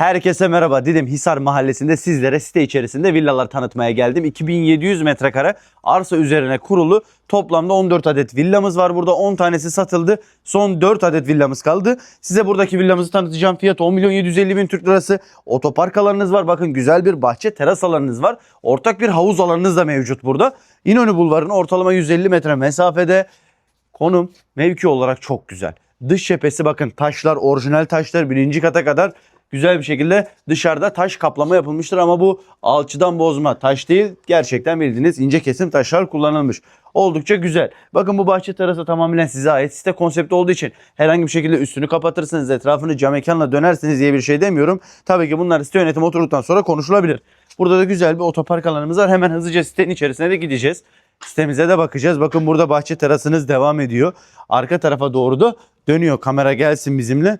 Herkese merhaba. Didim Hisar Mahallesi'nde sizlere site içerisinde villalar tanıtmaya geldim. 2700 metrekare arsa üzerine kurulu toplamda 14 adet villamız var. Burada 10 tanesi satıldı. Son 4 adet villamız kaldı. Size buradaki villamızı tanıtacağım. Fiyat 10 milyon 750 bin Türk lirası. Otopark alanınız var. Bakın güzel bir bahçe teras alanınız var. Ortak bir havuz alanınız da mevcut burada. İnönü Bulvarı'nın ortalama 150 metre mesafede. Konum mevki olarak çok güzel. Dış cephesi bakın taşlar orijinal taşlar birinci kata kadar güzel bir şekilde dışarıda taş kaplama yapılmıştır ama bu alçıdan bozma taş değil gerçekten bildiğiniz ince kesim taşlar kullanılmış. Oldukça güzel. Bakın bu bahçe terası tamamen size ait site konsepti olduğu için herhangi bir şekilde üstünü kapatırsınız etrafını cam mekanla dönersiniz diye bir şey demiyorum. Tabii ki bunlar site yönetimi oturduktan sonra konuşulabilir. Burada da güzel bir otopark alanımız var. Hemen hızlıca sitenin içerisine de gideceğiz. Sitemize de bakacağız. Bakın burada bahçe terasınız devam ediyor. Arka tarafa doğru da dönüyor. Kamera gelsin bizimle.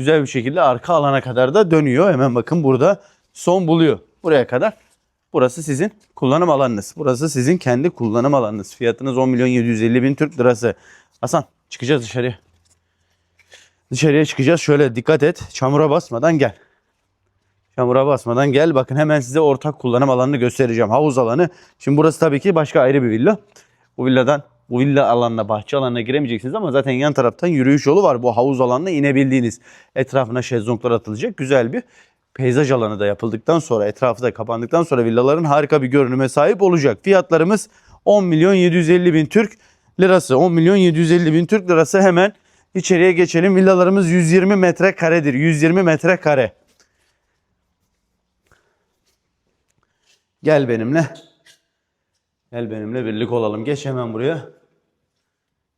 Güzel bir şekilde arka alana kadar da dönüyor. Hemen bakın burada son buluyor. Buraya kadar. Burası sizin kullanım alanınız. Burası sizin kendi kullanım alanınız. Fiyatınız 10 milyon 750 bin Türk lirası. Hasan çıkacağız dışarıya. Dışarıya çıkacağız. Şöyle dikkat et. Çamura basmadan gel. Çamura basmadan gel. Bakın hemen size ortak kullanım alanını göstereceğim. Havuz alanı. Şimdi burası tabii ki başka ayrı bir villa. Bu villadan bu villa alanına, bahçe alanına giremeyeceksiniz ama zaten yan taraftan yürüyüş yolu var. Bu havuz alanına inebildiğiniz. Etrafına şezlonglar atılacak güzel bir peyzaj alanı da yapıldıktan sonra, etrafı da kapandıktan sonra villaların harika bir görünüme sahip olacak. Fiyatlarımız 10 milyon 750 bin Türk lirası. 10 milyon 750 bin Türk lirası hemen içeriye geçelim. Villalarımız 120 metrekaredir. 120 metrekare. Gel benimle. Gel benimle birlik olalım. Geç hemen buraya.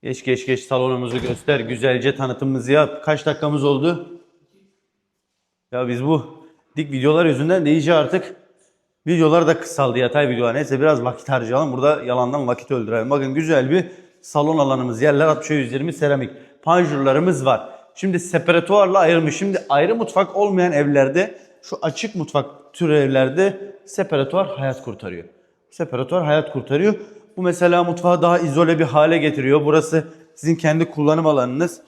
Geç geç geç salonumuzu göster. Güzelce tanıtımımızı yap. Kaç dakikamız oldu? Ya biz bu dik videolar yüzünden de iyice artık videolar da kısaldı. Yatay videolar. Neyse biraz vakit harcayalım. Burada yalandan vakit öldürelim. Bakın güzel bir salon alanımız. Yerler 60'a 120 seramik. Panjurlarımız var. Şimdi separatuarla ayırmış. Şimdi ayrı mutfak olmayan evlerde şu açık mutfak tür evlerde separatuar hayat kurtarıyor. Separatuar hayat kurtarıyor. Bu mesela mutfağı daha izole bir hale getiriyor. Burası sizin kendi kullanım alanınız.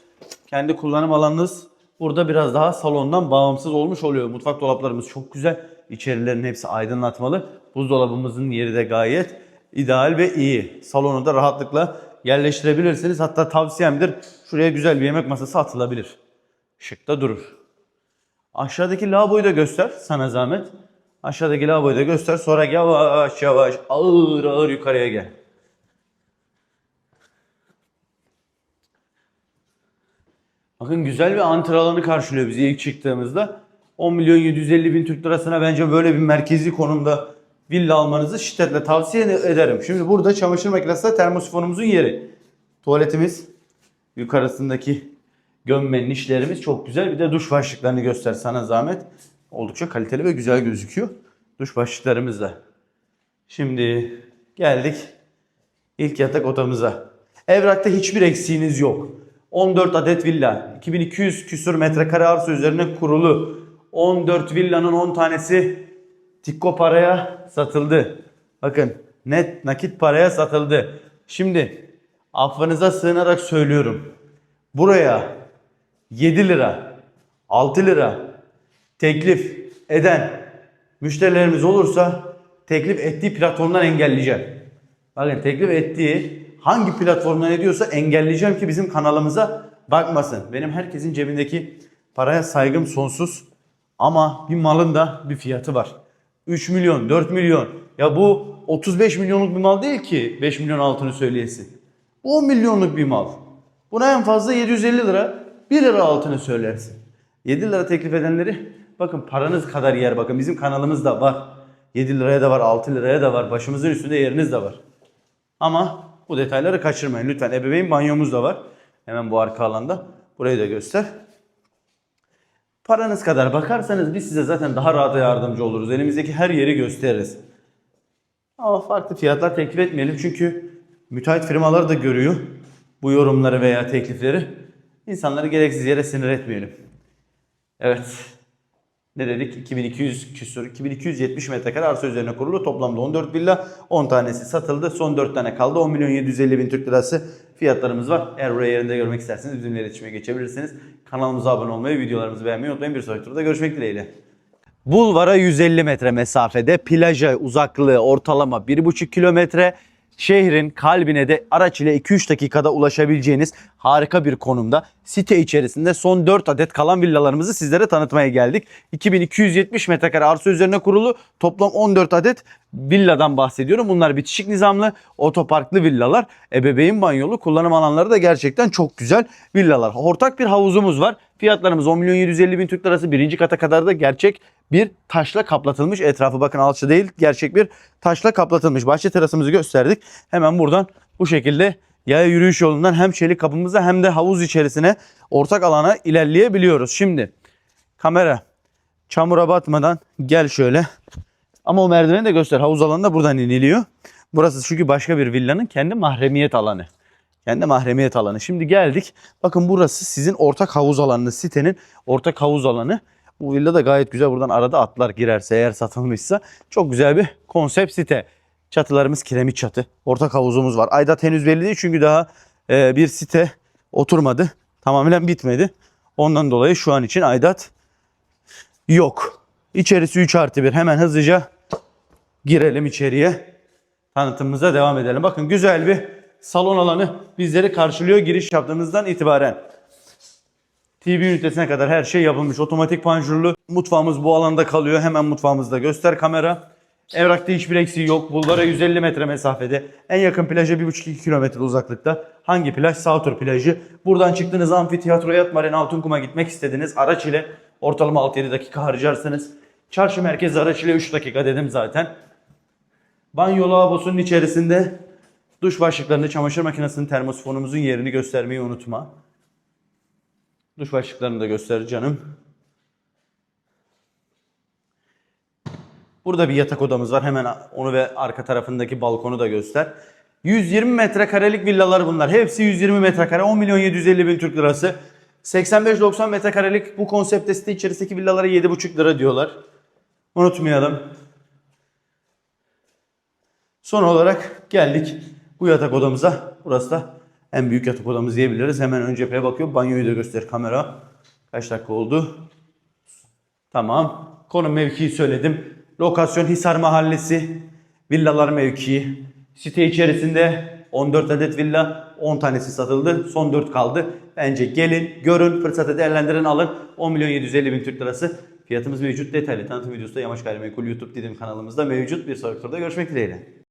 Kendi kullanım alanınız burada biraz daha salondan bağımsız olmuş oluyor. Mutfak dolaplarımız çok güzel. İçerilerin hepsi aydınlatmalı. Buzdolabımızın yeri de gayet ideal ve iyi. Salonu da rahatlıkla yerleştirebilirsiniz. Hatta tavsiyemdir şuraya güzel bir yemek masası atılabilir. Şık da durur. Aşağıdaki lavaboyu da göster sana zahmet. Aşağıdaki lavaboyu da göster. Sonra yavaş yavaş ağır ağır yukarıya gel. Bakın güzel bir antre alanı karşılıyor bizi ilk çıktığımızda. 10 milyon 750 bin Türk lirasına bence böyle bir merkezi konumda villa almanızı şiddetle tavsiye ederim. Şimdi burada çamaşır makinesi de termosifonumuzun yeri. Tuvaletimiz yukarısındaki gömmenin işlerimiz çok güzel. Bir de duş başlıklarını göster sana zahmet. Oldukça kaliteli ve güzel gözüküyor. Duş başlıklarımız da. Şimdi geldik ilk yatak odamıza. Evrakta hiçbir eksiğiniz yok. 14 adet villa, 2200 küsür metrekare arsa üzerine kurulu. 14 villanın 10 tanesi Tikko paraya satıldı. Bakın net nakit paraya satıldı. Şimdi affınıza sığınarak söylüyorum. Buraya 7 lira, 6 lira teklif eden müşterilerimiz olursa teklif ettiği platformdan engelleyeceğim. Bakın teklif ettiği hangi platformdan ediyorsa engelleyeceğim ki bizim kanalımıza bakmasın. Benim herkesin cebindeki paraya saygım sonsuz ama bir malın da bir fiyatı var. 3 milyon, 4 milyon. Ya bu 35 milyonluk bir mal değil ki 5 milyon altını söyleyesin. Bu 10 milyonluk bir mal. Buna en fazla 750 lira, 1 lira altını söylersin. 7 lira teklif edenleri bakın paranız kadar yer bakın bizim kanalımızda var. 7 liraya da var, 6 liraya da var. Başımızın üstünde yeriniz de var. Ama bu detayları kaçırmayın lütfen. Ebeveyn banyomuz da var. Hemen bu arka alanda. Burayı da göster. Paranız kadar bakarsanız biz size zaten daha rahat yardımcı oluruz. Elimizdeki her yeri gösteririz. Ama farklı fiyatlar teklif etmeyelim çünkü müteahhit firmalar da görüyor bu yorumları veya teklifleri. İnsanları gereksiz yere sinir etmeyelim. Evet. Ne dedik? 2200 küsur, 2270 metrekare arsa üzerine kurulu. Toplamda 14 villa. 10 tanesi satıldı. Son 4 tane kaldı. 10 milyon 750 bin Türk lirası fiyatlarımız var. Eğer burayı yerinde görmek isterseniz bizimle iletişime geçebilirsiniz. Kanalımıza abone olmayı, videolarımızı beğenmeyi unutmayın. Bir sonraki turda görüşmek dileğiyle. Bulvara 150 metre mesafede, plaja uzaklığı ortalama 1,5 kilometre. Şehrin kalbine de araç ile 2-3 dakikada ulaşabileceğiniz harika bir konumda. Site içerisinde son 4 adet kalan villalarımızı sizlere tanıtmaya geldik. 2270 metrekare arsa üzerine kurulu toplam 14 adet villadan bahsediyorum. Bunlar bitişik nizamlı, otoparklı villalar. Ebeveyn banyolu kullanım alanları da gerçekten çok güzel villalar. Ortak bir havuzumuz var. Fiyatlarımız 10 milyon 750 bin Türk lirası. Birinci kata kadar da gerçek bir taşla kaplatılmış. Etrafı bakın alçı değil gerçek bir taşla kaplatılmış. Bahçe terasımızı gösterdik. Hemen buradan bu şekilde yaya yürüyüş yolundan hem çelik kapımıza hem de havuz içerisine ortak alana ilerleyebiliyoruz. Şimdi kamera çamura batmadan gel şöyle. Ama o merdiveni de göster. Havuz alanında buradan iniliyor. Burası çünkü başka bir villanın kendi mahremiyet alanı. Kendi mahremiyet alanı. Şimdi geldik. Bakın burası sizin ortak havuz alanınız. Sitenin ortak havuz alanı. Bu villa da gayet güzel. Buradan arada atlar girerse eğer satılmışsa. Çok güzel bir konsept site. Çatılarımız kiremit çatı. Ortak havuzumuz var. Aidat henüz belli değil çünkü daha e, bir site oturmadı. Tamamen bitmedi. Ondan dolayı şu an için aidat yok. İçerisi 3 artı 1. Hemen hızlıca girelim içeriye. Tanıtımımıza devam edelim. Bakın güzel bir salon alanı bizleri karşılıyor giriş yaptığımızdan itibaren. TV ünitesine kadar her şey yapılmış. Otomatik panjurlu. Mutfağımız bu alanda kalıyor. Hemen mutfağımızda göster kamera. Evrakta hiçbir eksiği yok. Bulvara 150 metre mesafede. En yakın plaja 1,5-2 kilometre uzaklıkta. Hangi plaj? Sautur plajı. Buradan çıktınız amfiteyatro yat marina Altınkum'a gitmek istediniz. Araç ile ortalama 6-7 dakika harcarsınız. Çarşı merkezi araç ile 3 dakika dedim zaten. Banyo lavabosunun içerisinde duş başlıklarını, çamaşır makinesinin termosifonumuzun yerini göstermeyi unutma. Duş başlıklarını da göster canım. Burada bir yatak odamız var. Hemen onu ve arka tarafındaki balkonu da göster. 120 metrekarelik villalar bunlar. Hepsi 120 metrekare. 10 milyon 750 bin Türk lirası. 85-90 metrekarelik bu konsepte site içerisindeki villalara 7,5 lira diyorlar. Unutmayalım. Son olarak geldik bu yatak odamıza. Burası da en büyük yatak odamız diyebiliriz. Hemen ön cepheye bakıyor. Banyoyu da göster kamera. Kaç dakika oldu? Tamam. Konum mevkiyi söyledim. Lokasyon Hisar Mahallesi. Villalar mevkii. Site içerisinde 14 adet villa, 10 tanesi satıldı. Son 4 kaldı. Bence gelin, görün, fırsatı değerlendirin, alın. 10 milyon 750 bin Türk lirası. Fiyatımız mevcut. Detaylı tanıtım videosu da Yamaç Gayrimenkul YouTube Didim kanalımızda mevcut. Bir sonraki turda görüşmek dileğiyle.